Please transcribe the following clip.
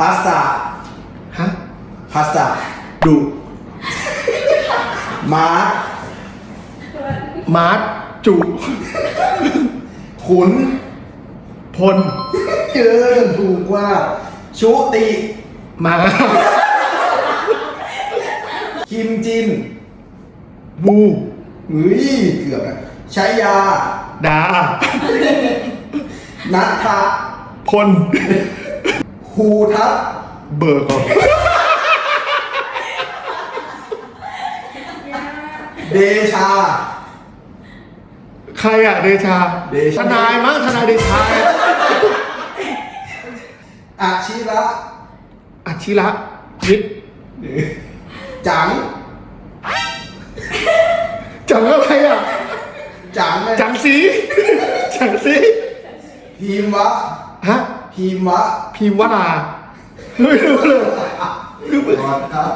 ภาษาฮะภาษาดุมาร์คมาร์ทจุขุน พล เกินถูกว่า ชุติ มา คิมจินบูเฮ้ยเกือบอะชายา ดา นัทธะพล ภูทัศน์เบิกออกเดชา ใครอะเดชาเดชา ทนายมั้งทนายเดชาอาชิระอัชิระวิทย์จัง จังอะไรอะจังจังสี จังสีพิมวะ ฮะพิมวะพิมพ์วราไม่รู้เลยก่อน ครับ